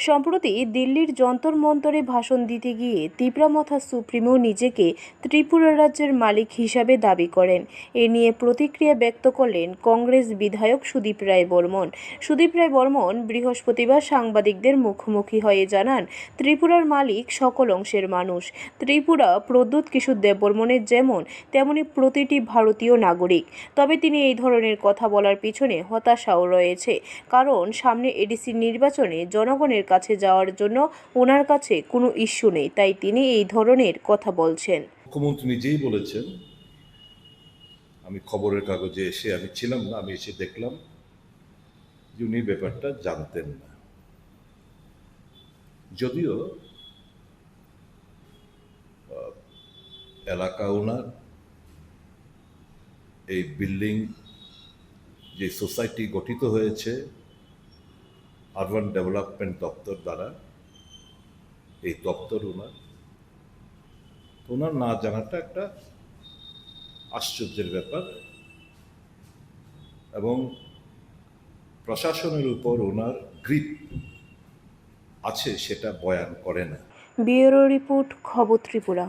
সম্প্রতি দিল্লির যন্তর মন্তরে ভাষণ দিতে গিয়ে তিপ্রামথা সুপ্রিমো নিজেকে ত্রিপুরা রাজ্যের মালিক হিসাবে দাবি করেন। এ নিয়ে প্রতিক্রিয়া ব্যক্ত করলেন কংগ্রেস বিধায়ক সুদীপ রায় বর্মন। সুদীপ রায় বর্মন বৃহস্পতিবার সাংবাদিকদের মুখোমুখি হয়ে জানান, ত্রিপুরার মালিক সকল অংশের মানুষ। ত্রিপুরা প্রদ্যুৎ কিশোর দেববর্মনের যেমন, তেমনি প্রতিটি ভারতীয় নাগরিক। তবে তিনি এই ধরনের কথা বলার পিছনে হতাশাও রয়েছে। কারণ সামনে এডিসি নির্বাচনে জনগণের কাছে যাওয়ার জন্য ওনার কাছে কোনো ইস্যু নেই, তাই তিনি এই ধরনের কথা বলছেন। মুখ্যমন্ত্রী নিজেই বলেছেন, আমি খবরের কাগজে এসে আমি ছিলাম না, আমি এসে দেখলাম যে উনি ব্যাপারটা জানতেন না। যদিও এলাকা ওনার এই বিল্ডিং, যে সোসাইটি গঠিত হয়েছে আরবান ডেভেলপমেন্ট দপ্তর দ্বারা, এই দপ্তর ওনার ওনার না জানাটা একটা আশ্চর্যের ব্যাপার এবং প্রশাসনের উপর ওনার গ্রিপ আছে সেটা বয়ান করে না। ব্যুরো রিপোর্ট খবর ত্রিপুরা।